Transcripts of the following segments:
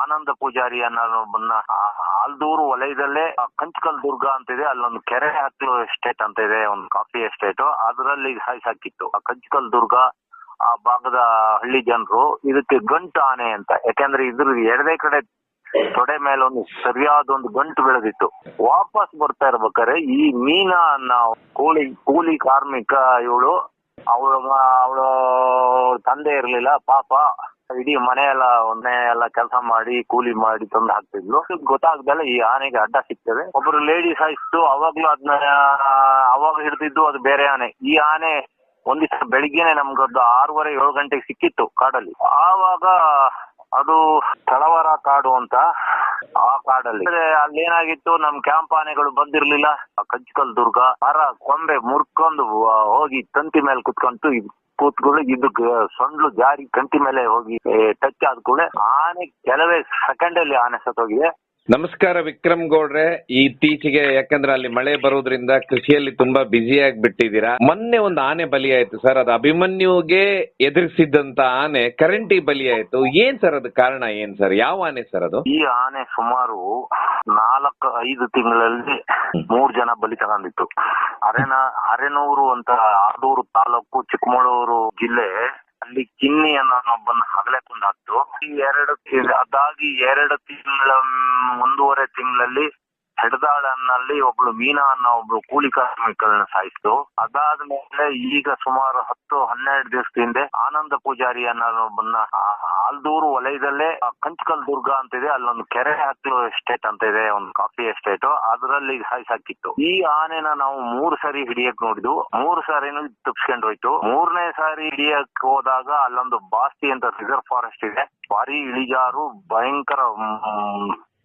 ಆನಂದ ಪೂಜಾರಿ ಅನ್ನೋಬನ್ನ ಆಲ್ದೂರು ವಲಯದಲ್ಲೇ ಕಂಚಕಲ್ ದುರ್ಗ ಅಂತಿದೆ ಅಲ್ಲೊಂದು ಕೆರೆ ಹಾಕ್ಲು ಎಸ್ಟೇಟ್ ಅಂತ ಇದೆ, ಒಂದು ಕಾಫಿ ಎಸ್ಟೇಟ್ ಅದರಲ್ಲಿ ಸಾಯಿಸಾಕಿತ್ತು ಆ ಕಂಚಕಲ್ ದುರ್ಗ, ಆ ಭಾಗದ ಹಳ್ಳಿ ಜನರು ಇದಕ್ಕೆ ಗಂಟು ಆನೆ ಅಂತ. ಯಾಕಂದ್ರೆ ಇದ್ರ ಎರಡೇ ಕಡೆ ತೊಡೆ ಮೇಲೆ ಒಂದು ಸರಿಯಾದ ಒಂದು ಗಂಟು ಬೆಳೆದಿತ್ತು. ವಾಪಸ್ ಬರ್ತಾ ಇರ್ಬೇಕಾದ್ರೆ ಈ ಮೀನಾ ಅನ್ನೋ ಕೂಲಿ ಕೂಲಿ ಕಾರ್ಮಿಕ ಇವಳು, ಅವಳು ಅವಳು ತಂದೆ ಇರ್ಲಿಲ್ಲ, ಪಾಪ ಇಡೀ ಮನೆ ಎಲ್ಲ ಒಂದೇ ಎಲ್ಲ ಕೆಲಸ ಮಾಡಿ, ಕೂಲಿ ಮಾಡಿ ತಂದು ಹಾಕ್ತಿದ್ಲು. ಗೊತ್ತಾಗ್ದಲ್ಲ ಈ ಆನೆಗೆ ಅಡ್ಡ ಸಿಗ್ತದೆ. ಒಬ್ರು ಲೇಡಿ ಸಾಯಿಸ್ತು ಅವಾಗ್ಲೂ ಅದನ್ನ ಅವಾಗ ಹಿಡ್ದಿದ್ದು ಅದು ಬೇರೆ ಆನೆ. ಈ ಆನೆ ಒಂದ್ ದಿವಸ ಬೆಳಿಗ್ಗೆನೆ ನಮ್ಗದ್ದು ಆರೂವರೆ ಏಳು ಗಂಟೆಗೆ ಸಿಕ್ಕಿತ್ತು ಕಾಡಲ್ಲಿ. ಆವಾಗ ಅದು ತಳವರ ಕಾಡು ಅಂತ ಆ ಕಾಡಲ್ಲಿ. ಅಲ್ಲಿ ಏನಾಗಿತ್ತು, ನಮ್ ಕ್ಯಾಂಪ್ ಆನೆಗಳು ಬಂದಿರ್ಲಿಲ್ಲ. ಕಂಚಿಕಲ್ ದುರ್ಗ, ಮರ, ಕೊಂಬೆ, ಮುರ್ಕೊಂಡು ಹೋಗಿ ತಂತಿ ಮೇಲೆ ಕುತ್ಕೊಂಡು ಇದ್ ಕೂತ್ಗಳು ಇದು ಸೊಂಡ್ಲು ಜಾರಿ ಕಂಟಿ ಮೇಲೆ ಹೋಗಿ ಟಚ್ ಆದ ಕೂಡಲೇ ಆನೆ ಕೆಲವೇ ಸೆಕೆಂಡ್ ಅಲ್ಲಿ ಆನೆ ಸತ್ತೋಗಿದೆ. ನಮಸ್ಕಾರ ವಿಕ್ರಮ್ ಗೌಡ್ರೆ. ಇತ್ತೀಚೆಗೆ ಯಾಕಂದ್ರೆ ಅಲ್ಲಿ ಮಳೆ ಬರೋದ್ರಿಂದ ಕೃಷಿಯಲ್ಲಿ ತುಂಬಾ ಬ್ಯುಸಿ ಬಿಟ್ಟಿದ್ದೀರಾ ಮೊನ್ನೆ ಒಂದು ಆನೆ ಬಲಿಯಾಯ್ತು ಸರ್. ಅದು ಅಭಿಮನ್ಯುಗೆ ಎದುರಿಸಿದ್ದಂತ ಆನೆ ಕರೆಂಟಿಗೆ ಬಲಿಯಾಯ್ತು ಏನ್ ಸರ್ ಅದು ಕಾರಣ ಏನ್ ಸರ್? ಯಾವ ಆನೆ ಸರ್ ಅದು? ಈ ಆನೆ ಸುಮಾರು ನಾಲ್ಕು ಐದು ತಿಂಗಳಲ್ಲಿ ಮೂರ್ ಜನ ಬಲಿ ತಗೊಂಡಿತ್ತು. ಅರೆನ ಅರೆನೂರು ಅಂತ ಆದೂರು ತಾಲೂಕು ಚಿಕ್ಕಮಗಳೂರು ಜಿಲ್ಲೆ ಅಲ್ಲಿ ಕಿನ್ನಿ ಅನ್ನೋನೊಬ್ಬನ ಹಗಲೆ ಕೊಂಡಾಕ್ತು ಈ ಎರಡು ಅದಾಗಿ ಎರಡು ತಿಂಗಳ ಒಂದೂವರೆ ತಿಂಗಳಲ್ಲಿ ಹೆಡ್ದಾಳನ್ನಲ್ಲಿ ಒಬ್ಳು ಮೀನಾ ಅನ್ನೋ ಒಬ್ಳು ಕೂಲಿ ಕಾರ್ಮಿಕರನ್ನ ಸಾಯಿಸ್ತು. ಅದಾದ್ಮೇಲೆ ಈಗ ಸುಮಾರು ಹತ್ತು ಹನ್ನೆರಡು ದಿವಸದಿಂದ ಆನಂದ ಪೂಜಾರಿ ಅನ್ನೋನೊಬ್ಬನ್ನ ಆ ಆಲ್ದೂರು ವಲಯದಲ್ಲೇ ಕಂಚಕಲ್ ದುರ್ಗ ಅಂತಿದೆ. ಅಲ್ಲೊಂದು ಕೆರೆ ಹಾಕ್ಲು ಎಸ್ಟೇಟ್ ಅಂತ ಇದೆ ಒಂದು ಕಾಫಿ ಎಸ್ಟೇಟ್ ಅದರಲ್ಲಿ ಸಾಯಿಸಾಕಿತ್ತು ಈ ಆನೆನ ನಾವು ಮೂರು ಸಾರಿ ಹಿಡಿಯಕ್ ನೋಡಿದ್ವು. ಮೂರು ಸಾರಿನೂ ತಪ್ಸ್ಕೊಂಡ್ ಹೋಯ್ತು. ಮೂರನೇ ಸಾರಿ ಹಿಡಿಯಕ್ ಹೋದಾಗ ಅಲ್ಲೊಂದು ಬಾಸ್ತಿ ಅಂತ ರಿಸರ್ವ್ ಫಾರೆಸ್ಟ್ ಇದೆ. ಭಾರಿ ಇಳಿಜಾರು, ಭಯಂಕರ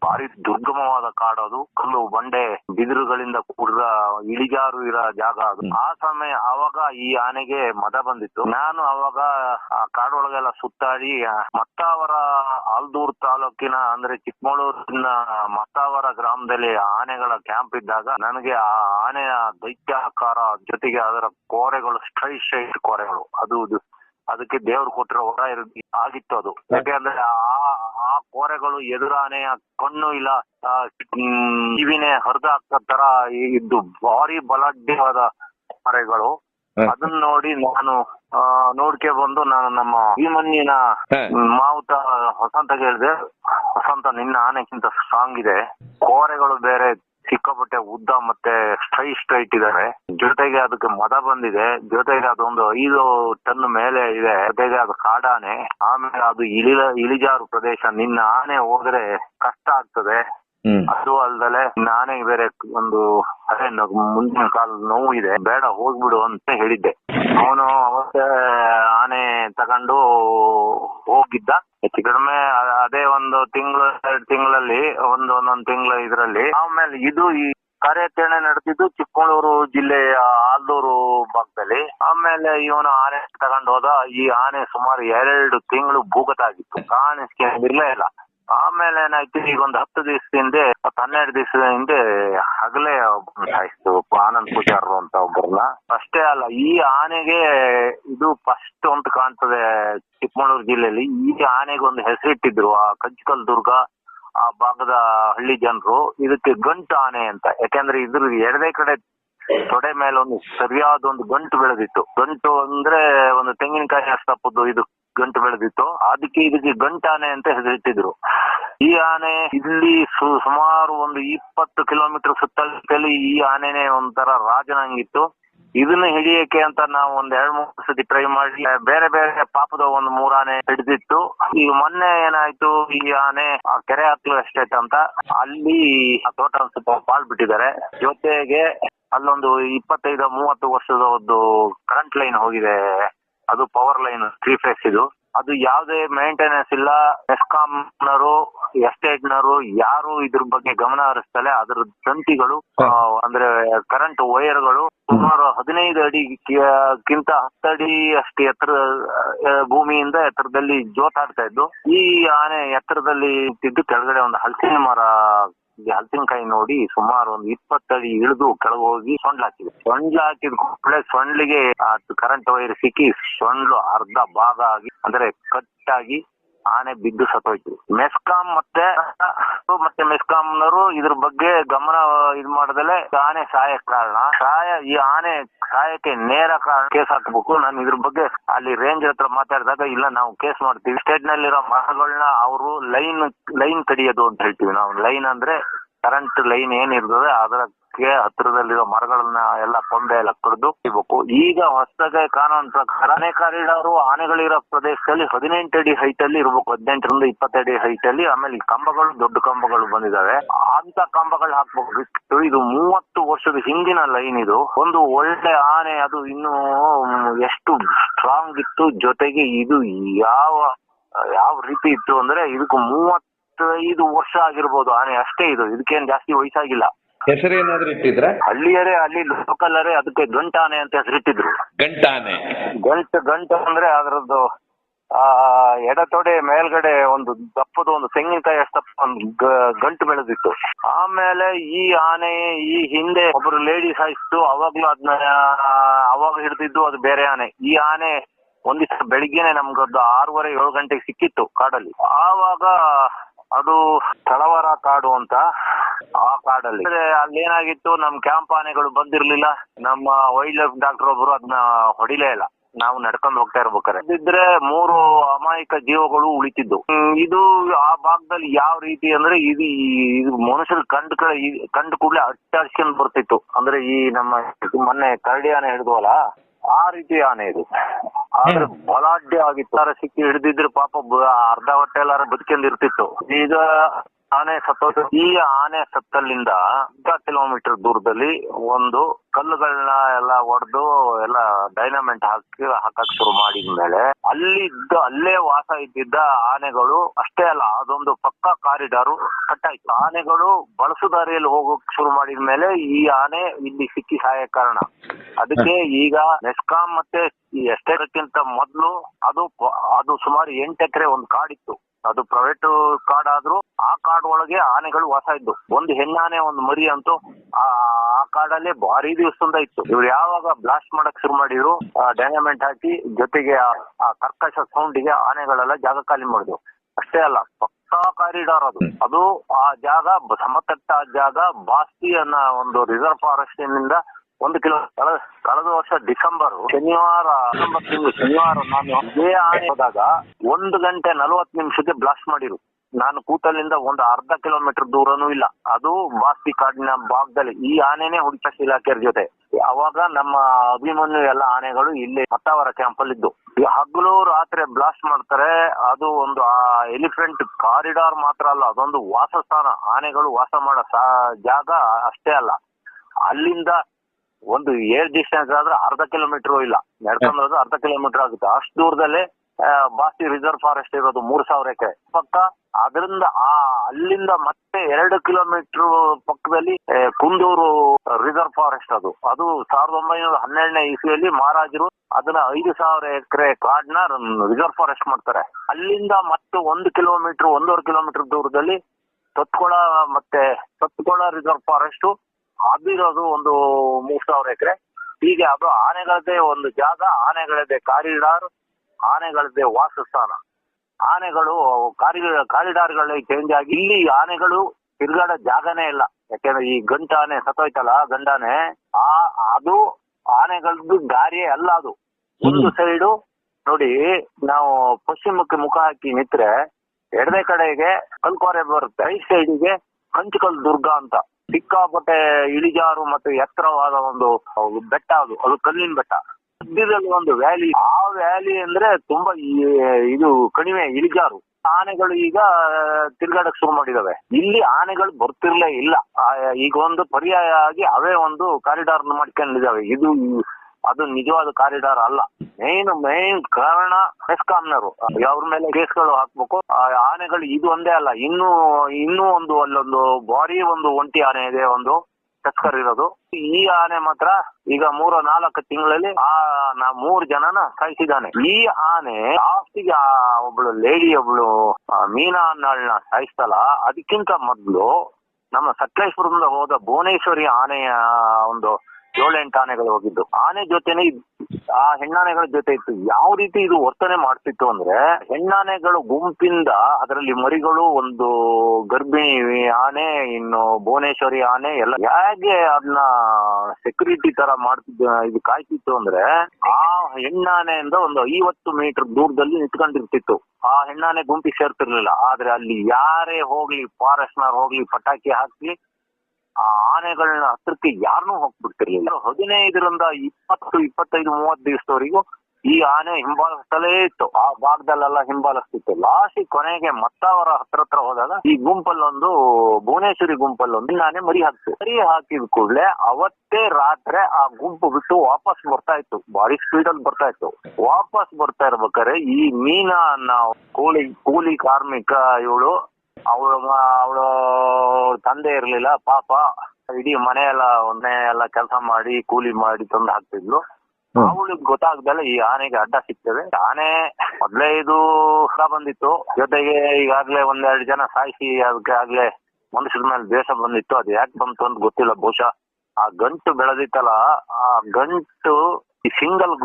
ಭಾರಿ ದುರ್ಗಮವಾದ ಕಾಡು ಅದು ಕಲ್ಲು ಬಂಡೆ ಬಿದಿರುಗಳಿಂದ ಕೂಡಿದ ಇಳಿಜಾರು ಇರೋ ಜಾಗ ಅದು. ಆ ಸಮಯ ಅವಾಗ ಈ ಆನೆಗೆ ಮದ ಬಂದಿತ್ತು. ನಾನು ಅವಾಗ ಆ ಕಾಡೊಳಗೆಲ್ಲ ಸುತ್ತಾಡಿ ಮತ್ತಾವರ ಆಲ್ದೂರ್ ತಾಲೂಕಿನ ಅಂದ್ರೆ ಚಿಕ್ಕಮಗಳೂರಿನ ಮತ್ತಾವರ ಗ್ರಾಮದಲ್ಲಿ ಆನೆಗಳ ಕ್ಯಾಂಪ್ ಇದ್ದಾಗ ನನಗೆ ಆ ಆನೆಯ ದೈತ್ಯಾಕಾರ ಜೊತೆಗೆ ಅದರ ಕೋರೆಗಳು ಸ್ಟ್ರೈಟ್ ಸ್ಟ್ರೈಟ್ ಕೋರೆಗಳು. ಅದು ಅದಕ್ಕೆ ದೇವ್ರು ಕೊಟ್ಟಿರೋ ವರ ಇರ್- ಆಗಿತ್ತು ಅದು. ಯಾಕೆಂದ್ರೆ ಆ ಆ ಕೋರೆಗಳು ಎದುರಾನೆ ಕಣ್ಣು ಇಲ್ಲ ಕಿವಿನೇ ಹರಿದ ತರ ಇದ್ದು ಭಾರಿ ಬಲಾಢ್ಯವಾದ ಕೋರೆಗಳು. ಅದನ್ನ ನೋಡಿ ನಾನು ನೋಡ್ಕೆ ಬಂದು ನಾನು ನಮ್ಮ ಭೀಮನ್ನಿನ ಹ. ಮಾವುತ ಹೊಸಂತ ಹೇಳಿದೆ ಹೊಸಂತ ನಿನ್ನ ಆನೆಗಿಂತ ಸ್ಟ್ರಾಂಗ್ ಇದೆ ಕೋರೆಗಳು ಬೇರೆ ಸಿಕ್ಕಾಪಟ್ಟೆ ಉದ್ದ ಮತ್ತೆ ಸ್ಟ್ರೈ ಸ್ಟ್ರೈಟ್ ಇದಾವೆ. ಜೊತೆಗೆ ಅದಕ್ಕೆ ಮದ ಬಂದಿದೆ. ಜೊತೆಗೆ ಅದೊಂದು ಐದು ಟನ್ ಮೇಲೆ ಇದೆ. ಜೊತೆಗೆ ಅದು ಕಾಡಾನೆ. ಆಮೇಲೆ ಅದು ಇಳಿಜಾರು ಪ್ರದೇಶ. ನಿನ್ನ ಆನೆ ಹೋದ್ರೆ ಕಷ್ಟ ಆಗ್ತದೆ. ಅದು ಅಲ್ದಲೆ ನಾನೇ ಬೇರೆ ಒಂದು ಅದೇ ಮುಂದಿನ ಕಾಲ ನೋವು ಇದೆ. ಬೇಡ, ಹೋಗ್ಬಿಡು ಅಂತ ಹೇಳಿದ್ದೆ. ಅವನು ಅವತ್ತೆ ಆನೆ ತಗೊಂಡು ಹೋಗಿದ್ದ. ಹೆಚ್ಚು ಕಡಿಮೆ ಅದೇ ಒಂದು ತಿಂಗಳು, ಎರಡು ತಿಂಗಳಲ್ಲಿ, ಒಂದು, ಒಂದೊಂದು ತಿಂಗಳ ಇದ್ರಲ್ಲಿ. ಆಮೇಲೆ ಇದು ಈ ಕಾರ್ಯಾಚರಣೆ ನಡೆದಿದ್ದು ಚಿಕ್ಕಮಗಳೂರು ಜಿಲ್ಲೆಯ ಆಲ್ದೂರು ಭಾಗದಲ್ಲಿ. ಆಮೇಲೆ ಇವನು ಆನೆ ತಗೊಂಡು ಹೋದ. ಈ ಆನೆ ಸುಮಾರು ಎರಡು ತಿಂಗಳು ಭೂಗತ ಆಗಿತ್ತು. ಕಾಣಿಸ್ಕೊಂಡಿರ್ಲೇ ಇಲ್ಲ. ಆಮೇಲೆ ಏನಾಯ್ತು, ಈಗ ಒಂದು ಹತ್ತು ದಿವಸ ಹಿಂದೆ ಹನ್ನೆರಡು ದಿವಸದ ಹಿಂದೆ ಹಗಲೇ ಸಾಯಿಸ್ತು ಆನಂದ್ ಪೂಜಾರರು ಅಂತ ಒಬ್ಬರನ್ನ. ಅಷ್ಟೇ ಅಲ್ಲ, ಈ ಆನೆಗೆ ಇದು ಫಸ್ಟ್ ಅಂತ ಕಾಣ್ತದೆ ಚಿಕ್ಕಮಗಳೂರು ಜಿಲ್ಲೆಯಲ್ಲಿ. ಈ ಆನೆಗೆ ಒಂದು ಹೆಸರಿಟ್ಟಿದ್ರು, ಆ ಕಂಚಿಕಲ್ ದುರ್ಗ, ಆ ಭಾಗದ ಹಳ್ಳಿ ಜನರು. ಇದಕ್ಕೆ ಗಂಟು ಆನೆ ಅಂತ. ಯಾಕಂದ್ರೆ ಇದ್ರ ಎರಡೇ ಕಡೆ ತೊಡೆ ಮೇಲೆ ಒಂದು ಸರಿಯಾದ ಒಂದು ಗಂಟು ಬೆಳೆದಿತ್ತು. ಗಂಟು ಅಂದ್ರೆ ಒಂದು ತೆಂಗಿನಕಾಯಿ ಅಷ್ಟಪ್ಪದ್ದು ಇದು. ಗಂಟು ಬೆಳೆದಿತ್ತು. ಅದಕ್ಕೆ ಇದಕ್ಕೆ ಗಂಟಾನೆ ಅಂತ ಹೆಸರಿಟ್ಟಿದ್ರು ಈ ಆನೆ ಇಲ್ಲಿ ಸುಮಾರು ಒಂದು ಇಪ್ಪತ್ತು ಕಿಲೋಮೀಟರ್ ಸುತ್ತಳತೆಯಲ್ಲಿ ಈ ಆನೆನೆ ಒಂಥರ ರಾಜನಂಗಿತ್ತು. ಇದನ್ನ ಹಿಡಿಯಕ್ಕೆ ಅಂತ ನಾವು ಒಂದ್ ಎರಡ್ ಮೂರು ಸತಿ ಟ್ರೈ ಮಾಡಿ, ಬೇರೆ ಬೇರೆ ಪಾಪದ ಒಂದು ಮೂರ್ ಆನೆ ಹಿಡಿದಿತ್ತು. ಈಗ ಮೊನ್ನೆ ಏನಾಯ್ತು, ಈ ಆನೆ ಆ ಕೆರೆ ಹತ್ತಲು ಎಸ್ಟೇಟ್ ಅಂತ, ಅಲ್ಲಿ ತೋಟ ಸ್ವಲ್ಪ ಪಾಲ್ ಬಿಟ್ಟಿದ್ದಾರೆ ಜೊತೆಗೆ ಅಲ್ಲೊಂದು ಇಪ್ಪತ್ತೈದು, ಮೂವತ್ತು ವರ್ಷದ ಒಂದು ಕರೆಂಟ್ ಲೈನ್ ಹೋಗಿದೆ. ಅದು ಪವರ್ ಲೈನ್ ತ್ರೀ ಫೇಸ್ ಇದು. ಅದು ಯಾವುದೇ ಮೇಂಟೆನೆನ್ಸ್ ಇಲ್ಲ ಎಸ್ಕಾಂನರು ಎಸ್ಟೇಟ್ನವರು ಯಾರು ಇದ್ರ ಬಗ್ಗೆ ಗಮನ ಹರಿಸ್ತಾರೆ ಅದ್ರ ತಂತಿಗಳು ಅಂದ್ರೆ ಕರೆಂಟ್ ವೈರ್ಗಳು ಸುಮಾರು ಹದಿನೈದು ಅಡಿ ಕಿಂತ ಹತ್ತಡಿ ಅಷ್ಟು ಎತ್ತರ ಭೂಮಿಯಿಂದ ಎತ್ತರದಲ್ಲಿ ಜೋತಾಡ್ತಾ ಇದ್ದು ಈ ಆನೆ ಎತ್ತರದಲ್ಲಿ ಇದ್ದು ಕೆಳಗಡೆ ಒಂದು ಹಲಸಿನ ಮರ ಈ ಹಲಸಿನಕಾಯಿ ನೋಡಿ ಸುಮಾರು ಒಂದು ಇಪ್ಪತ್ತಡಿ ಇಳಿದು ಕೆಳಗೆ ಹೋಗಿ ಸೊಂಡ್ಲು ಹಾಕಿದೆ ಸೊಂಡ್ಲು ಹಾಕಿದ ಕೂಡಲೇ ಸೊಂಡ್ಲಿಗೆ ಕರೆಂಟ್ ವೈರ್ ಸಿಕ್ಕಿ ಸೊಂಡ್ಲು ಅರ್ಧ ಭಾಗ ಆಗಿ, ಅಂದ್ರೆ ಕಟ್ ಆಗಿ ಆನೆ ಬಿದ್ದು ಸತ್ತೋಯ್ತು. ಮೆಸ್ಕಾಂ ಮತ್ತೆ ಮತ್ತೆ ಮೆಸ್ಕಾಂನವರು ಇದ್ರ ಬಗ್ಗೆ ಗಮನ ಇದ್ ಮಾಡದಲೆ ಆನೆ ಸಾಯಕ್ ಕಾರಣ. ಸಾಯ ಈ ಆನೆ ಸಾಯಕ್ಕೆ ನೇರ ಕಾರಣ ಕೇಸ್ ಹಾಕ್ಬೇಕು. ನಾನು ಇದ್ರ ಬಗ್ಗೆ ಅಲ್ಲಿ ರೇಂಜ್ ಹತ್ರ ಮಾತಾಡಿದಾಗ ಇಲ್ಲ, ನಾವು ಕೇಸ್ ಮಾಡ್ತೀವಿ. ಸ್ಟೇಟ್ ನಲ್ಲಿರೋ ಮರಗಳನ್ನ ಅವರು ಲೈನ್ ಲೈನ್ ಕಡಿಯೋದು ಅಂತ ಹೇಳ್ತೀವಿ ನಾವು. ಲೈನ್ ಅಂದ್ರೆ ಕರೆಂಟ್ ಲೈನ್ ಏನಿರ್ತದೆ ಅದಕ್ಕೆ ಹತ್ತಿರದಲ್ಲಿರೋ ಮರಗಳನ್ನ ಎಲ್ಲ ಕೊಂಬೆ ಎಲ್ಲ ಕಡಿದು ಇರ್ಬೇಕು ಈಗ ಹೊಸದಾಗಿ ಕಾನೂನು ಪ್ರಕಾರ ಆನೆ ಕಾರಿಡಾರು ಆನೆಗಳಿರೋ ಪ್ರದೇಶದಲ್ಲಿ ಹದಿನೆಂಟು ಅಡಿ ಹೈಟ್ ಅಲ್ಲಿ ಇರ್ಬೇಕು. ಹದಿನೆಂಟರಿಂದ ಇಪ್ಪತ್ತಡಿ ಹೈಟ್ ಅಲ್ಲಿ ಆಮೇಲೆ ಕಂಬಗಳು, ದೊಡ್ಡ ಕಂಬಗಳು ಬಂದಿದಾವೆ. ಅಂತ ಕಂಬಗಳು ಹಾಕ್ಬೇಕು ಇದು ಮೂವತ್ತು ವರ್ಷದ ಹಿಂದಿನ ಲೈನ್ ಇದು. ಒಂದು ಒಳ್ಳೆ ಆನೆ ಅದು ಇನ್ನು ಎಷ್ಟು ಸ್ಟ್ರಾಂಗ್ ಇತ್ತು. ಜೊತೆಗೆ ಇದು ಯಾವ ಯಾವ ರೀತಿ ಇತ್ತು ಅಂದ್ರೆ, ಇದಕ್ಕೆ ಮೂವತ್ತೈದು ವರ್ಷ ಆಗಿರ್ಬೋದು. ಆನೆ ಅಷ್ಟೇ ಇದು. ಇದಕ್ಕೇನ್ ಜಾಸ್ತಿ ವಯಸ್ಸಾಗಿಲ್ಲ. ಹೆಸರೇನಾದ್ರೂ ಇಟ್ಟಿದ್ರ? ಹಳ್ಳಿಯರೇ ಅಲ್ಲಿ ಲೋಕಲ್ಲರೇ ಅದಕ್ಕೆ ಗಂಟಾನೆ ಅಂತ ಹೆಸರಿಟ್ಟಿದ್ರು ಗಂಟಾನೆ. ಗಂಟ ಗಂಟ ಅಂದ್ರೆ ಅದರದ್ದು ಆ ಎಡತೊಡೆ ಮೇಲ್ಗಡೆ ಒಂದು ದಪ್ಪದ ಒಂದು ತೆಂಗಿನಕಾಯಿ ಅಷ್ಟ ಒಂದು ಗಂಟು ಬೆಳೆದಿತ್ತು. ಆಮೇಲೆ ಈ ಆನೆ ಈ ಹಿಂದೆ ಒಬ್ರು ಲೇಡಿ ಸಾಯಿಸ್ತು ಅವಾಗ್ಲೂ ಅದನ್ನ ಅವಾಗ ಹಿಡಿದಿದ್ದು ಅದು ಬೇರೆ ಆನೆ. ಈ ಆನೆ ಒಂದ್ ದಿವಸ ಬೆಳಿಗ್ಗೆನೆ ನಮ್ಗದ್ದು ಆರೂವರೆ ಏಳು ಗಂಟೆಗೆ ಸಿಕ್ಕಿತ್ತು ಕಾಡಲ್ಲಿ. ಆವಾಗ ಅದು ತಳವರ ಕಾಡು ಅಂತ ಆ ಕಾಡಲ್ಲಿ. ಅಲ್ಲಿ ಏನಾಗಿತ್ತು ನಮ್ ಕ್ಯಾಂಪ್ ಆನೆಗಳು ಬಂದಿರ್ಲಿಲ್ಲ, ನಮ್ಮ ವೈಲ್ಡ್ ಲೈಫ್ ಡಾಕ್ಟರ್ ಒಬ್ರು ಅದನ್ನ ಹೊಡಿಲೇ ಇಲ್ಲ. ನಾವು ನಡ್ಕೊಂಡು ಹೋಗ್ತಾ ಇರ್ಬೇಕಾರೆ ಇದ್ರೆ ಮೂರು ಅಮಾಯಕ ಜೀವಗಳು ಉಳಿತಿದ್ದು ಇದು ಆ ಭಾಗದಲ್ಲಿ ಯಾವ ರೀತಿ ಅಂದ್ರೆ ಇದು ಇದು ಮನುಷ್ಯರು ಕಂಡು ಕಂಡು ಕೂಡಲೇ ಅಟ್ಟಾಡ್ಸ್ಕೊಂಡ್ ಬರ್ತಿತ್ತು. ಅಂದ್ರೆ ಈ ನಮ್ಮ ಮೊನ್ನೆ ಕರಡಿ ಆನೆ ಹಿಡಿದ್ವಲ್ಲ ಆ ರೀತಿ ಆನೆ ಇದು. ಆದ್ರೆ ಬಲಾಢ್ಯ ಆಗಿತ್ತು. ಸಿಕ್ಕಿ ಹಿಡಿದಿದ್ರೆ ಪಾಪ ಬ- ಅರ್ಧ ಹೊಟ್ಟೆ ಎಲ್ಲಾರ ಬದುಕೊಂಡಿರ್ತಿತ್ತು ಈಗ ಆನೆ ಸತ್ತೋದು ಈ ಆನೆ ಸತ್ತಲ್ಲಿಂದ ಅರ್ಧ ಕಿಲೋಮೀಟರ್ ದೂರದಲ್ಲಿ ಒಂದು ಕಲ್ಲುಗಳನ್ನ ಎಲ್ಲ ಒಡೆದು ಎಲ್ಲ ಡೈನಮೆಂಟ್ ಹಾಕಿ ಹಾಕಕ್ ಶುರು ಮಾಡಿದ್ಮೇಲೆ ಅಲ್ಲಿ ಇದ್ದ ಅಲ್ಲೇ ವಾಸ ಇದ್ದಿದ್ದ ಆನೆಗಳು ಅಷ್ಟೇ ಅಲ್ಲ, ಅದೊಂದು ಪಕ್ಕ ಕಾರಿಡಾರು ಕಟ್ಟಾಯ್ತು. ಆನೆಗಳು ಬಳಸು ದಾರಿಯಲ್ಲಿ ಹೋಗೋಕ್ ಶುರು ಮಾಡಿದ್ಮೇಲೆ ಈ ಆನೆ ಇಲ್ಲಿ ಸಿಕ್ಕಿ ಸಾಯ ಕಾರಣ. ಅದಕ್ಕೆ ಈಗ ನೆಸ್ಕಾಂ ಮತ್ತೆ ಎಷ್ಟೇ ಎಸ್ಟೇಟ್ಕ್ಕಿಂತ ಮೊದಲು ಅದು ಅದು ಸುಮಾರು ಎಂಟು ಎಕರೆ ಒಂದು ಕಾಡಿತ್ತು. ಅದು ಪ್ರೈವೇಟ್ ಆದ್ರು ಆ ಕಾಡ್ ಒಳಗೆ ಆನೆಗಳು ವಾಸ ಇದ್ದು ಒಂದು ಹೆಣ್ಣಾನೆ ಒಂದು ಮರಿ ಅಂತೂ ಆ ಆ ಕಾಡಲ್ಲೇ ಭಾರಿ ದಿವಸದಿಂದ ಇತ್ತು. ಇವ್ರು ಯಾವಾಗ ಬ್ಲಾಸ್ಟ್ ಮಾಡಕ್ ಶುರು ಮಾಡಿದ್ರು ಡೈನಮೆಂಟ್ ಹಾಕಿ ಜೊತೆಗೆ ಆ- ಕರ್ಕಶ ಸೌಂಡಿಗೆ ಆನೆಗಳೆಲ್ಲ ಜಾಗ ಖಾಲಿ ಮಾಡಿದ್ರು ಅಷ್ಟೇ ಅಲ್ಲ ಪಕ್ಕಾ ಕಾರಿಡಾರ್ ಅದು. ಅದು ಆ ಜಾಗ ಸಮತಟ್ಟ ಜಾಗ ಬಾಸ್ತಿ ಅನ್ನೋ ಒಂದು ರಿಸರ್ವ್ ಫಾರೆಸ್ಟ್ನಿಂದ ಒಂದು ಕಿಲೋ, ಕಳೆದ ಕಳೆದ ವರ್ಷ ಡಿಸೆಂಬರ್, ಶನಿವಾರ ಶನಿವಾರ ನಾನು ಇದೇ ಆನೆ ಹೋದಾಗ ಒಂದು ಗಂಟೆ ನಲವತ್ತು ನಿಮಿಷಕ್ಕೆ ಬ್ಲಾಸ್ಟ್ ಮಾಡಿರು. ನಾನು ಕೂತಲ್ಲಿಂದ ಒಂದು ಅರ್ಧ ಕಿಲೋಮೀಟರ್ ದೂರನೂ ಇಲ್ಲ. ಅದು ಬಾಸ್ತಿ ಕಾಡಿನ ಭಾಗದಲ್ಲಿ. ಈ ಆನೆನೇ ಹುಡುಕ ಇಲಾಖೆಯ ಜೊತೆ. ಅವಾಗ ನಮ್ಮ ಅಭಿಮನ್ಯು ಎಲ್ಲ ಆನೆಗಳು ಇಲ್ಲಿ ಮತ್ತಾವರ ಕ್ಯಾಂಪ್ ಅಲ್ಲಿ ಇದ್ದು ಹಗಲು ರಾತ್ರಿ ಬ್ಲಾಸ್ಟ್ ಮಾಡ್ತಾರೆ. ಅದು ಒಂದು, ಆ ಎಲಿಫೆಂಟ್ ಕಾರಿಡಾರ್ ಮಾತ್ರ ಅಲ್ಲ, ಅದೊಂದು ವಾಸಸ್ಥಾನ. ಆನೆಗಳು ವಾಸ ಮಾಡೋ ಜಾಗ ಅಷ್ಟೇ ಅಲ್ಲ. ಅಲ್ಲಿಂದ ಒಂದು ಏರ್ ಡಿಸ್ಟೆನ್ಸ್ ಆದ್ರೆ ಅರ್ಧ ಕಿಲೋಮೀಟರ್ ಇಲ್ಲ. ನಡ್ಕೊಂಡು ಹೋದ್ರೆ ಅರ್ಧ ಕಿಲೋಮೀಟರ್ ಆಗುತ್ತೆ. ಅಷ್ಟು ದೂರದಲ್ಲೇ ಬಾಸಿ ಬಾಸ್ತಿ ರಿಸರ್ವ್ ಫಾರೆಸ್ಟ್ ಇರೋದು ಮೂರ್ ಸಾವಿರ ಎಕರೆ. ಪಕ್ಕ ಅದರಿಂದ ಆ ಅಲ್ಲಿಂದ ಮತ್ತೆ ಎರಡು ಕಿಲೋಮೀಟರ್ ಪಕ್ಕದಲ್ಲಿ ಕುಂದೂರು ರಿಸರ್ವ್ ಫಾರೆಸ್ಟ್ ಅದು. ಅದು ಸಾವಿರದ ಒಂಬೈನೂರ ಹನ್ನೆರಡನೇ ಇಸ್ವಿಯಲ್ಲಿ ಮಹಾರಾಜರು ಅದನ್ನ ಐದು ಸಾವಿರ ಎಕರೆ ಕಾಡ್ನ ರಿಸರ್ವ್ ಫಾರೆಸ್ಟ್ ಮಾಡ್ತಾರೆ. ಅಲ್ಲಿಂದ ಮತ್ತೆ ಒಂದು ಕಿಲೋಮೀಟರ್ ಒಂದೂವರೆ ಕಿಲೋಮೀಟರ್ ದೂರದಲ್ಲಿ ಸತ್ಕೊಳ ಮತ್ತೆ ಸತ್ಕೊಳ ರಿಸರ್ವ್ ಫಾರೆಸ್ಟ್ ಅದಿರೋದು ಒಂದು ಮೂರ್ ಸಾವಿರ ಎಕರೆ. ಹೀಗೆ ಅದು ಆನೆಗಳದ್ದೇ ಒಂದು ಜಾಗ ಆನೆಗಳದ್ದೇ ಕಾರಿಡಾರ್ ಆನೆಗಳದ್ದೇ ವಾಸಸ್ಥಾನ. ಆನೆಗಳು ಕಾರಿ ಕಾರಿಡಾರ್ಗಳು ಚೇಂಜ್ ಆಗಿ ಇಲ್ಲಿ ಆನೆಗಳು ತಿರ್ಗಾಡೋ ಜಾಗನೇ ಇಲ್ಲ. ಯಾಕೆಂದ್ರೆ ಈ ಗಂಟ ಆನೆ ಸತ್ತೋಯ್ತಲ್ಲ ಗಂಡಾನೆ ಆ ಅದು ಆನೆಗಳದ್ದು ದಾರಿಯೇ ಅಲ್ಲ ಅದು. ಒಂದು ಸೈಡು ನೋಡಿ ನಾವು ಪಶ್ಚಿಮಕ್ಕೆ ಮುಖ ಹಾಕಿ ನಿಂತ್ರೆ ಎಡದೆ ಕಡೆಗೆ ಕಲ್ಕೋರೆ ಬರುತ್ತೆ ಐ ಸೈಡ್ಗೆ ಕಂಚಿಕಲ್ ದುರ್ಗ ಅಂತ. ಸಿಕ್ಕಾಪಟ್ಟೆ ಇಳಿಜಾರು ಮತ್ತು ಎತ್ತರವಾದ ಒಂದು ಬೆಟ್ಟ ಅದು ಅದು ಕಲ್ಲಿನ ಬೆಟ್ಟ. ಮಧ್ಯದಲ್ಲಿ ಒಂದು ವ್ಯಾಲಿ, ಆ ವ್ಯಾಲಿ ಅಂದ್ರೆ ತುಂಬಾ ಇದು ಕಣಿವೆ, ಇಳಿಜಾರು. ಆನೆಗಳು ಈಗ ತಿರ್ಗಾಡಕ್ ಶುರು ಮಾಡಿದಾವೆ. ಇಲ್ಲಿ ಆನೆಗಳು ಬರ್ತಿರ್ಲೇ ಇಲ್ಲ. ಈಗ ಒಂದು ಪರ್ಯಾಯ ಆಗಿ ಅವೇ ಒಂದು ಕಾರಿಡಾರ್ ಮಾಡ್ಕೊಂಡಿದಾವೆ. ಇದು, ಅದು ನಿಜವಾದ ಕಾರಿಡಾರ್ ಅಲ್ಲ. ಮೇನ್ ಮೇನ್ ಕಾರಣ ಮೆಸ್ಕಾಂನವರು ಅವ್ರ ಮೇಲೆ ಕೇಸ್ಗಳು ಹಾಕ್ಬೇಕು? ಆ ಆನೆಗಳು ಇದು ಒಂದೇ ಅಲ್ಲ. ಇನ್ನೂ ಇನ್ನೂ ಒಂದು, ಅಲ್ಲೊಂದು ಬಾರಿ ಒಂದು ಒಂಟಿ ಆನೆ ಇದೆ, ಒಂದು ಟಸ್ಕರ್ ಇರೋದು. ಈ ಆನೆ ಮಾತ್ರ ಈಗ ಮೂರು, ನಾಲ್ಕು ತಿಂಗಳಲ್ಲಿ ಆ, ನಾ ಮೂರ್ ಜನನ ಸಾಯಿಸಿದಾನೆ ಈ ಆನೆ ಆಸ್ತಿಗೆ ಆ ಒಬ್ಳು ಲೇಡಿ ಒಬ್ಳು ಮೀನಾ ಅನ್ನಳ್ನ ಸಾಯಿಸ್ತಲ್ಲ ಅದಕ್ಕಿಂತ ಮೊದ್ಲು ನಮ್ಮ ಸಕಲೇಶ್ಪುರದಿಂದ ಹೋದ ಭುವನೇಶ್ವರಿ ಆನೆಯ ಒಂದು ಏಳೆಂಟು ಆನೆಗಳು ಹೋಗಿದ್ದು. ಆನೆ ಜೊತೆನೆ ಆ ಹೆಣ್ಣಾನೆಗಳ ಜೊತೆ ಇತ್ತು. ಯಾವ ರೀತಿ ಇದು ವರ್ತನೆ ಮಾಡ್ತಿತ್ತು ಅಂದ್ರೆ, ಹೆಣ್ಣಾನೆಗಳು ಗುಂಪಿಂದ ಅದರಲ್ಲಿ ಮರಿಗಳು, ಒಂದು ಗರ್ಭಿಣಿ ಆನೆ, ಇನ್ನು ಭುವನೇಶ್ವರಿ ಆನೆ ಎಲ್ಲ ಹೇಗೆ ಅದನ್ನ ಸೆಕ್ಯೂರಿಟಿ ತರ ಮಾಡ್ತಿದ್ದ, ಇದು ಕಾಯ್ತಿತ್ತು ಅಂದ್ರೆ, ಆ ಹೆಣ್ಣಾನೆಯಿಂದ ಒಂದು ಐವತ್ತು ಮೀಟರ್ ದೂರದಲ್ಲಿ ನಿಂತ್ಕೊಂಡಿರ್ತಿತ್ತು. ಆ ಹೆಣ್ಣಾನೆ ಗುಂಪಿಗೆ ಸೇರ್ತಿರ್ಲಿಲ್ಲ. ಆದ್ರೆ ಅಲ್ಲಿ ಯಾರೇ ಹೋಗ್ಲಿ ಫಾರೆಸ್ಟ್ನರ್ ಹೋಗ್ಲಿ, ಪಟಾಕಿ ಹಾಕ್ಲಿ ಆ ಆನೆಗಳನ್ನ ಹತ್ರಕ್ಕೆ ಯಾರನ್ನೂ ಹೋಗ್ಬಿಡ್ತಿರ್ಲಿಲ್ಲ. ಹದಿನೈದರಿಂದ ಇಪ್ಪತ್ತು, ಇಪ್ಪತ್ತೈದು, ಮೂವತ್ತು ದಿವಸದವರೆಗೂ ಈ ಆನೆ ಹಿಂಬಾಲಿಸ್ತಲೇ ಇತ್ತು. ಆ ಭಾಗದಲ್ಲೆಲ್ಲ ಹಿಂಬಾಲಿಸ್ತಿತ್ತು. ಲಾಸ್ಟ್ ಕೊನೆಗೆ ಮತ್ತವರ ಹತ್ರ ಹತ್ರ ಹೋದಾಗ ಈ ಗುಂಪಲ್ಲೊಂದು, ಭುವನೇಶ್ವರಿ ಗುಂಪಲ್ಲೊಂದು ಆನೆ ಮರಿ ಹಾಕ್ತು. ಮರಿ ಹಾಕಿದ ಕೂಡಲೇ ಅವತ್ತೇ ರಾತ್ರಿ ಆ ಗುಂಪು ಬಿಟ್ಟು ವಾಪಸ್ ಬರ್ತಾ ಇತ್ತು. ಬಾರಿ ಸ್ಪೀಡ್ ಅಲ್ಲಿ ಬರ್ತಾ ಇತ್ತು. ವಾಪಸ್ ಬರ್ತಾ ಇರ್ಬೇಕಾದ್ರೆ ಈ ಮೀನಾ ಕೂಲಿ ಕೂಲಿ ಕಾರ್ಮಿಕ ಇವಳು ಅವಳು ಅವಳು ತಂದೆ ಇರ್ಲಿಲ್ಲ ಪಾಪ ಇಡೀ ಮನೆ ಎಲ್ಲ ಒಂದೇ ಎಲ್ಲ ಕೆಲಸ ಮಾಡಿ ಕೂಲಿ ಮಾಡಿ ತಂದು ಹಾಕ್ತಿದ್ಲು. ಅವಳಿಗೆ ಗೊತ್ತಾಗ್ದಲ್ಲ ಈ ಆನೆಗೆ ಅಡ್ಡ ಸಿಗ್ತದೆ. ಆನೆ ಮೊದ್ಲೇ ಇದು ಹುಳ ಬಂದಿತ್ತು. ಜೊತೆಗೆ ಈಗಾಗ್ಲೇ ಒಂದೆರಡು ಜನ ಸಾಯಿಸಿ ಅದಕ್ಕೆ ಆಗ್ಲೇ ಮನುಷ್ಯರ ಮೇಲೆ ದ್ವೇಷ ಬಂದಿತ್ತು. ಅದು ಯಾಕೆ ಬಂತು ಅಂತ ಗೊತ್ತಿಲ್ಲ ಬಹುಶಃ. ಆ ಗಂಟು ಬೆಳೆದಿತ್ತಲ್ಲ ಆ ಗಂಟು ಈ ಸಿಂಗಲ್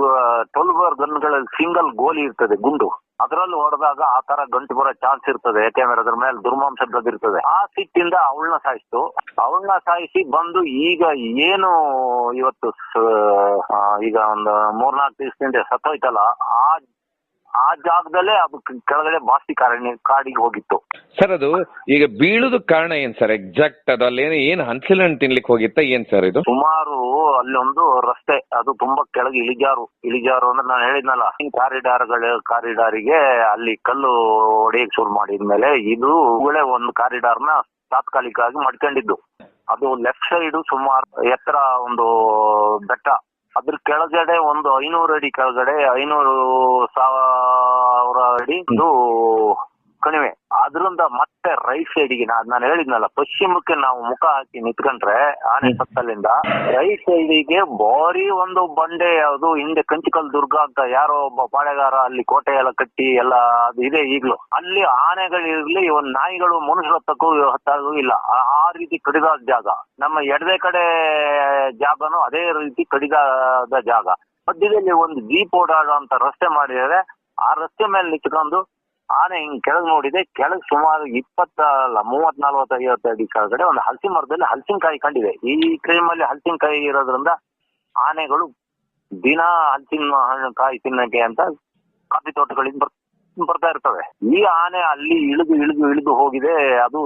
ಟ್ವೆಲ್ ಬರ್ ಗನ್ಗಳಲ್ಲಿ ಸಿಂಗಲ್ ಗೋಲಿ ಇರ್ತದೆ ಗುಂಡು. ಅದರಲ್ಲಿ ಹೊಡೆದಾಗ ಆ ತರ ಗಂಟು ಬರೋ ಚಾನ್ಸ್ ಇರ್ತದೆ ಯಾಕೆಂದ್ರೆ ಅದ್ರ ಮೇಲೆ ದುರ್ಮಾಂಸ ಬೆಳೆದಿರ್ತದೆ ಆ ಸಿಟ್ಟಿಂದ ಅವಳನ್ನ ಸಾಯಿಸ್ತು. ಅವಳನ್ನ ಸಾಯಿಸಿ ಬಂದು ಈಗ ಏನು ಇವತ್ತು ಈಗ ಒಂದು ಮೂರ್ನಾಲ್ಕು ದಿವಸದಿಂದ ಸತ್ತೋಯ್ತಲ್ಲ, ಆ ಆ ಜಾಗದಲ್ಲೇ ಅದು ಕೆಳಗಡೆ ಮಾಸ್ತಿ ಕಾರಣ ಕಾಡಿಗೆ ಹೋಗಿತ್ತು. ಸರ್ ಅದು ಈಗ ಬೀಳುದು ಕಾರಣ ಏನ್ ಸರ್? ಎಕ್ಸಾಕ್ಟ್ ಅದು ಅಲ್ಲಿ ಏನು ಏನ್ ಹನ್ಸಿಲನ್ ತಿನ್ಲಿಕ್ಕೆ ಹೋಗಿತ್ತ ಏನ್ ಸರ್ ಇದು? ಸುಮಾರು ಅಲ್ಲೊಂದು ಒಂದು ರಸ್ತೆ ಅದು ತುಂಬಾ ಕೆಳಗೆ ಇಳಿಜಾರು ಇಳಿಜಾರು ಅಂದ್ರೆ ನಾನು ಹೇಳಿದ್ನಲ್ಲ ಕಾರಿಡಾರ್ಗಳು ಕಾರಿಡಾರಿಗೆ ಅಲ್ಲಿ ಕಲ್ಲು ಹೊಡೆಯಕ್ ಶುರು ಮಾಡಿದ್ಮೇಲೆ ಇದು ಒಳ್ಳೆ ಒಂದು ಕಾರಿಡಾರ್ನ ತಾತ್ಕಾಲಿಕವಾಗಿ ಮಾಡ್ಕೊಂಡಿದ್ದು. ಅದು ಲೆಫ್ಟ್ ಸೈಡ್ ಸುಮಾರು ಎತ್ತರ ಒಂದು ಬೆಟ್ಟ. ಅದ್ರ ಕೆಳಗಡೆ ಒಂದು ಐನೂರು ಅಡಿ ಕೆಳಗಡೆ ಐನೂರು ಸಾವಿರ ಅಡಿ ಒಂದು ಕಣಿವೆ ಅದ್ರಿಂದ ಮತ್ತೆ ರೈಟ್ ಸೈಡ್ಗೆ ನಾನು ಹೇಳಿದ್ನಲ್ಲ ಪಶ್ಚಿಮಕ್ಕೆ ನಾವು ಮುಖ ಹಾಕಿ ನಿಂತ್ಕೊಂಡ್ರೆ ಆನೆ ಸತ್ತಲಿಂದ ರೈಟ್ ಸೈಡಿಗೆ ಬಾರಿ ಒಂದು ಬಂಡೆ ಯಾವುದು ಹಿಂದೆ ಕಂಚಿಕಲ್ ದುರ್ಗ ಅಂತ ಯಾರೋ ಒಬ್ಬ ಪಾಳೆಗಾರ ಅಲ್ಲಿ ಕೋಟೆ ಎಲ್ಲ ಕಟ್ಟಿ ಎಲ್ಲ ಅದು ಇದೆ ಈಗ್ಲೂ. ಅಲ್ಲಿ ಆನೆಗಳಿರ್ಲಿ ಒಂದ್ ನಾಯಿಗಳು ಮನುಷ್ಯರ ಹತ್ತಕ್ಕೂ ಹತ್ತಾಗೂ ಇಲ್ಲ. ಆ- ಆ ರೀತಿ ಕಡಿದಾದ ಜಾಗ. ನಮ್ಮ ಎಡದೆ ಕಡೆ ಜಾಗನು ಅದೇ ರೀತಿ ಕಡಿದಾದ ಜಾಗ. ಮಧ್ಯದಲ್ಲಿ ಒಂದು ಜೀಪ್ ಓಡಾಡುವಂತ ರಸ್ತೆ ಮಾಡಿದರೆ ಆ ರಸ್ತೆ ಮೇಲೆ ನಿಂತ್ಕೊಂಡು ಆನೆ ಹಿಂಗ್ ಕೆಳಗ್ ನೋಡಿದೆ, ಕೆಳಗ್ ಸುಮಾರು ಇಪ್ಪತ್ತ ಅಲ್ಲ ಮೂವತ್ ನಲ್ವತ್ ಐವತ್ತು ಅಡಿ ಕೆಳಗಡೆ ಒಂದು ಹಲಸಿನ ಮರದಲ್ಲಿ ಹಲಸಿನಕಾಯಿ ಕಂಡಿದೆ. ಈ ಕ್ರೀಮ್ ಅಲ್ಲಿ ಹಲಸಿನಕಾಯಿ ಇರೋದ್ರಿಂದ ಆನೆಗಳು ದಿನ ಹಲಸಿನ ಹಣ್ಣು ಕಾಯಿ ತಿನ್ನಕ್ಕೆ ಅಂತ ಕಾಫಿ ತೋಟಗಳಿಂದ ಬರ್ ಬರ್ತಾ ಇರ್ತವೆ. ಈ ಆನೆ ಅಲ್ಲಿ ಇಳಿದು ಇಳಿದು ಇಳಿದು ಹೋಗಿದೆ, ಅದು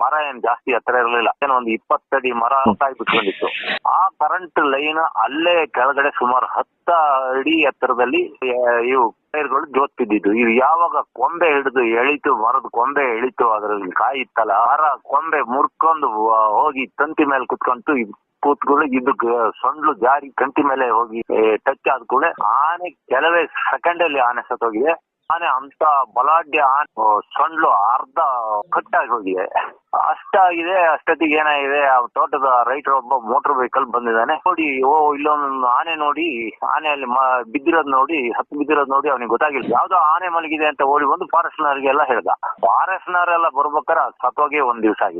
ಮರ ಏನ್ ಜಾಸ್ತಿ ಹತ್ರ ಇರಲಿಲ್ಲ. ಏನೋ ಒಂದು ಇಪ್ಪತ್ತಡಿ ಮರ ಕಾಯಿ ಬಿಟ್ಕೊಂಡಿತ್ತು. ಆ ಕರೆಂಟ್ ಲೈನ್ ಅಲ್ಲೇ ಕೆಳಗಡೆ ಸುಮಾರು ಹತ್ತ ಅಡಿ ಎತ್ತರದಲ್ಲಿ ಇವು ಟೈರ್ಗಳು ಜೋತ್ ಬಿದ್ದಿದ್ದು ಇದು ಯಾವಾಗ ಕೊಂಬೆ ಹಿಡಿದು ಎಳಿತು, ಮರದ ಕೊಂಬೆ ಎಳಿತು, ಅದ್ರಲ್ಲಿ ಕಾಯಿ ಇತ್ತಲ್ಲ ಮರ ಕೊಂಬೆ ಮುರ್ಕೊಂಡು ಹೋಗಿ ತಂತಿ ಮೇಲೆ ಕುತ್ಕೊಂತು ಕೂತ್ಗಳು ಇದು ಸೊಂಡ್ಲು ಜಾರಿ ಕಂಟಿ ಮೇಲೆ ಹೋಗಿ ಟಚ್ ಆದ ಕೂಡಲೇ ಆನೆ ಕೆಲವೇ ಸೆಕೆಂಡ್ ಅಲ್ಲಿ ಆನೆ ಸತ್ತೋಗಿದೆ. ಆನೆ ಅಂತ ಬಲಾಢ್ಯ ಸೊಂಡ್ಲು ಅರ್ಧ ಕಟ್ಟಾಗಿ ಹೋಗಿದೆ. ಅಷ್ಟಾಗಿದೆ, ಅಷ್ಟೊತ್ತಿಗೆ ಏನಾಗಿದೆ, ಆ ತೋಟದ ರೈತರ ಒಬ್ಬ ಮೋಟರ್ ವೆಹಿಕಲ್ ಬಂದಿದ್ದಾನೆ. ನೋಡಿ, ಓ, ಇಲ್ಲೊಂದು ಆನೆ ನೋಡಿ ಆನೆ ಅಲ್ಲಿ ಮ- ಬಿದ್ದಿರೋದ್ ನೋಡಿ, ಹತ್ತು ಬಿದ್ದಿರೋದ್ ನೋಡಿ ಅವನಿಗೆ ಗೊತ್ತಾಗಿಲ್ಲ. ಯಾವ್ದೋ ಆನೆ ಮಲಗಿದೆ ಅಂತ ಓಡಿ ಬಂದು ಫಾರೆಸ್ಟ್ನವರಿಗೆಲ್ಲ ಹೇಳ್ದ. ಫಾರೆಸ್ಟ್ನವರೆಲ್ಲ ಬರ್ಬೇಕಾರೆ ಸತ್ತೋಗಿ ಒಂದ್ ದಿವಸ ಆಗಿದೆ.